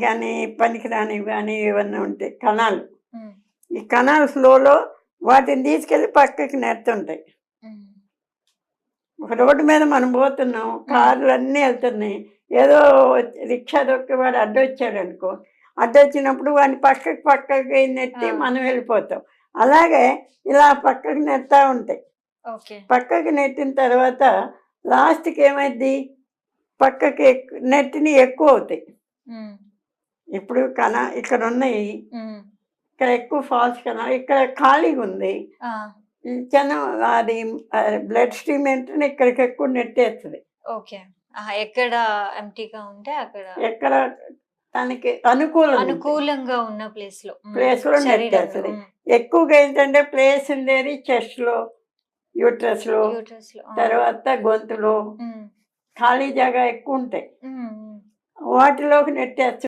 కానీ పనికిరానివి కానీ ఏమన్నా ఉంటాయి కణాలు. ఈ కణాలు ఫ్లోలో వాటిని తీసుకెళ్ళి పక్కకి నెడుతుంటాయి. ఒక రోడ్డు మీద మనం పోతున్నాం కార్లు అన్నీ వెళ్తున్నాయి. ఏదో రిక్షా దొక్కి వాడు అడ్డొచ్చాడు అనుకో అడ్డొచ్చినప్పుడు వాడిని పక్కకి పక్కకి నెట్టి. మనం వెళ్ళిపోతాం. అలాగే ఇలా పక్కకి నెడతా ఉంటాయి. పక్కకి నెట్టిన తర్వాత లాస్ట్కి ఏమైంది పక్కకి నెట్టిని ఎక్కువ అవుతాయి. ఇప్పుడు కణ ఇక్కడ ఉన్నాయి ఇక్కడ ఎక్కువ ఫాల్స్ కణ ఇక్కడ ఖాళీగా ఉంది చిన్న అది బ్లడ్ స్ట్రీమ్ ఏంటంటే ఇక్కడికి ఎక్కువ నెట్టేస్తుంది. ఓకే. ఎక్కడ ఎంటీగా ఉంటే అక్కడ ఎక్కడ తనకి అనుకూలం. అనుకూలంగా ఉన్న ప్లేస్లో Place లో నెట్టేస్తది. ఎక్కువగా ఏంటంటే ప్లేస్ ఉండేది చెస్ట్లో యూట్రస్లో తర్వాత గొంతులో. ఖాళీ జాగా ఎక్కువ ఉంటాయి. వాటిలోకి నెట్టేస్తుంది.